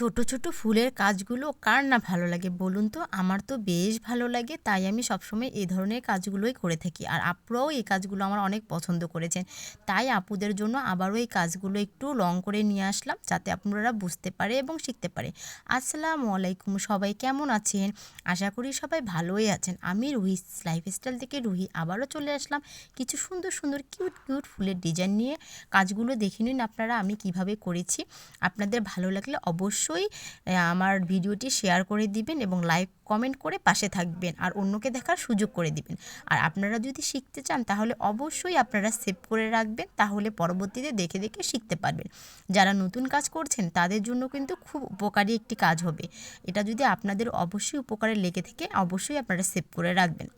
ছোট ছোট ফুলের কাজগুলো কার না ভালো লাগে বলুন তো? আমার তো বেশ ভালো লাগে, তাই আমি সবসময় এই ধরনের কাজগুলোই করে থাকি। আর আপুরাও এই কাজগুলো আমার অনেক পছন্দ করেছেন। তাই আপুদের জন্য আবারও এই কাজগুলো একটু লং করে নিয়ে আসলাম, যাতে আপনারা বুঝতে পারে এবং শিখতে পারে। আসসালামু আলাইকুম, সবাই কেমন আছেন? আশা করি সবাই ভালোই আছেন। আমি রুহি লাইফস্টাইল থেকে রুহি আবারও চলে আসলাম। কিছু সুন্দর সুন্দর কিউট কিউট ফুলের ডিজাইন নিয়ে কাজগুলো দেখে নিন আপনারা, আমি কীভাবে করেছি। আপনাদের ভালো লাগলে অবশ্যই আহ, আমার ভিডিওটি শেয়ার করে দিবেন এবং লাইক কমেন্ট করে পাশে থাকবেন আর অন্যকে দেখার সুযোগ করে দিবেন। আর আপনারা যদি শিখতে চান তাহলে অবশ্যই আপনারা সেভ করে রাখবেন তাহলে পরবর্তীতে দেখে দেখে শিখতে পারবেন। যারা নতুন কাজ করছেন তাদের জন্য কিন্তু খুব উপকারী একটি কাজ হবে। এটা যদি আপনাদের অবশ্যই উপকারে লেগে থাকে অবশ্যই আপনারা সেভ করে রাখবেন।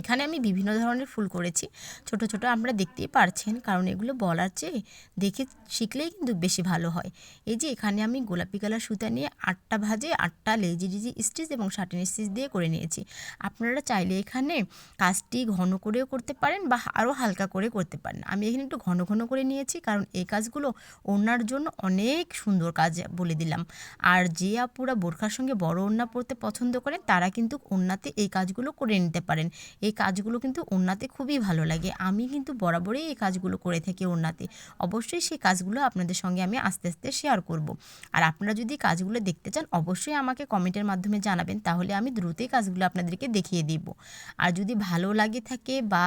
এখানে আমি বিভিন্ন ধরনের ফুল করেছি। ছোট ছোট আপনারা দেখতেই পারছেন, কারণ এগুলো বলার চেয়ে দেখে শিখলেই কিন্তু বেশি ভালো হয়। এই যে এখানে আমি গোলাপি কালার সুতা নিয়ে আটটা ভাজে আটটা লেজি ডিজি স্টিচ এবং শাটিন স্টিচ দিয়ে করে নিয়েছি। আপনারা চাইলে এখানে কাজটি ঘন করেও করতে পারেন বা আরও হালকা করে করতে পারেন। আমি এখানে একটু ঘন ঘন করে নিয়েছি, কারণ এই কাজগুলো ওড়নার জন্য অনেক সুন্দর কাজ বলে দিলাম। আর যে আপুরা বোরখার সঙ্গে বড় ওড়না পরতে পছন্দ করেন, তারা কিন্তু ওড়নাতে এই কাজগুলো করে নিতে পারেন। এই কাজগুলো কিন্তু ওড়নাতে খুবই ভালো লাগে। আমি কিন্তু বরাবরই এই কাজগুলো করে থাকি ওড়নাতে। অবশ্যই সেই কাজগুলো আপনাদের সঙ্গে আমি আস্তে আস্তে শেয়ার করব। আর আপনারা যদি কাজগুলো দেখতে চান, অবশ্যই আমাকে কমেন্টের মাধ্যমে জানাবেন, তাহলে আমি দ্রুতই কাজগুলো আপনাদেরকে দেখিয়ে দিব। আর যদি ভালো লাগে থাকে বা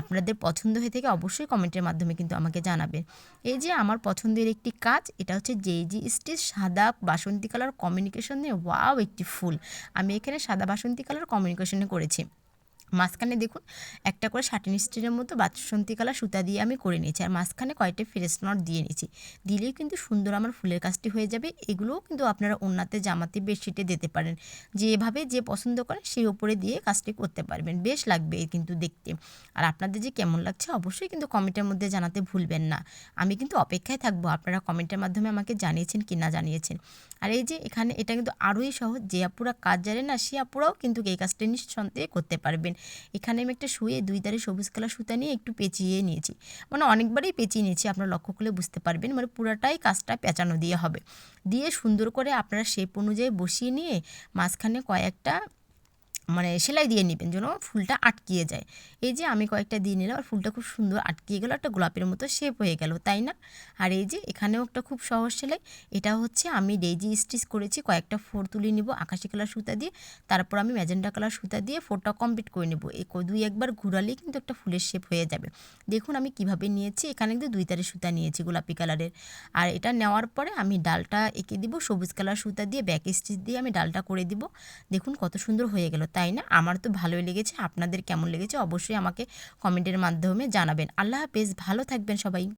আপনাদের পছন্দ হয়ে থাকে, অবশ্যই কমেন্টের মাধ্যমে কিন্তু আমাকে জানাবেন। এই যে আমার পছন্দের একটি কাজ, এটা হচ্ছে জেজি স্টিচ সাদা বাসন্তী কালার কমিউনিকেশন ওয়াও একটি ফুল। আমি এখানে সাদা বাসন্তী কালার কমিউনিকেশনে করেছি। মাঝখানে দেখুন, একটা করে শাটিন স্টিলের মতো বাসন্তী কালার সুতা দিয়ে আমি করে নিয়েছি। আর মাঝখানে কয়েকটা ফ্রেশ নট দিয়ে নিয়েছি। দিলেই কিন্তু সুন্দর আমার ফুলের কাজটি হয়ে যাবে। এগুলোও কিন্তু আপনারা ওনাতে জামাতে, বেডশিটে দিতে পারেন। যেভাবে যে পছন্দ করেন সেই ওপরে দিয়ে কাজটি করতে পারবেন। বেশ লাগবে কিন্তু দেখতে। আর আপনাদের যে কেমন লাগছে অবশ্যই কিন্তু কমেন্টের মধ্যে জানাতে ভুলবেন না। আমি কিন্তু অপেক্ষায় থাকব। আপনারা কমেন্টের মাধ্যমে আমাকে জানিয়েছেন কি না জানিয়েছেন। আর এই যে এখানে এটা কিন্তু আরোই সহজ। যে আপুরা কাজ জানে না, সে আপুরাও কিন্তু এই কাজটা নিঃসন্দেহে করতে পারবেন। এখানে আমি একটা শুয়ে দুই ধারে সবুজ কালার সুতা নিয়ে একটু পেঁচিয়ে নিয়েছি। মানে অনেকবারই পেঁচিয়ে নিয়েছি, আপনারা লক্ষ্য করলে বুঝতে পারবেন। মানে পুরাটাই কাজটা পেঁচানো দিয়ে হবে। দিয়ে সুন্দর করে আপনারা শেপ অনুযায়ী বসিয়ে নিয়ে মাঝখানে কয়েকটা মানে সেলাই দিয়ে নেবেন যেন ফুলটা আটকিয়ে যায়। এই যে আমি কয়েকটা দিয়ে নিলাম, আর ফুলটা খুব সুন্দর আটকিয়ে গেলো, একটা গোলাপের মতো শেপ হয়ে গেল, তাই না? আর এই যে এখানেও একটা খুব সহজ সেলাই, এটা হচ্ছে আমি ডেইজি স্টিচ করেছি, কয়েকটা ফোর তুলে নিব আকাশি কালার সুতা দিয়ে, তারপর আমি ম্যাজেন্ডা কালার সুতা দিয়ে ফোরটা কমপ্লিট করে নেব। এই দুই একবার ঘুরালেই কিন্তু একটা ফুলের শেপ হয়ে যাবে। দেখুন আমি কীভাবে নিয়েছি, এখানে কিন্তু দুই তারের সুতা নিয়েছি গোলাপি কালারের। আর এটা নেওয়ার পরে আমি ডালটা এঁকে দিব, সবুজ কালার সুতা দিয়ে ব্যাক স্টিচ দিয়ে আমি ডালটা করে দিব। দেখুন কত সুন্দর হয়ে গেল তাই না? আমার তো ভালোই লেগেছে। আপনাদের কেমন লেগেছে? অবশ্যই আমাকে কমেন্টের মাধ্যমে জানাবেন। আল্লাহ হাফেজ। ভালো থাকবেন সবাই।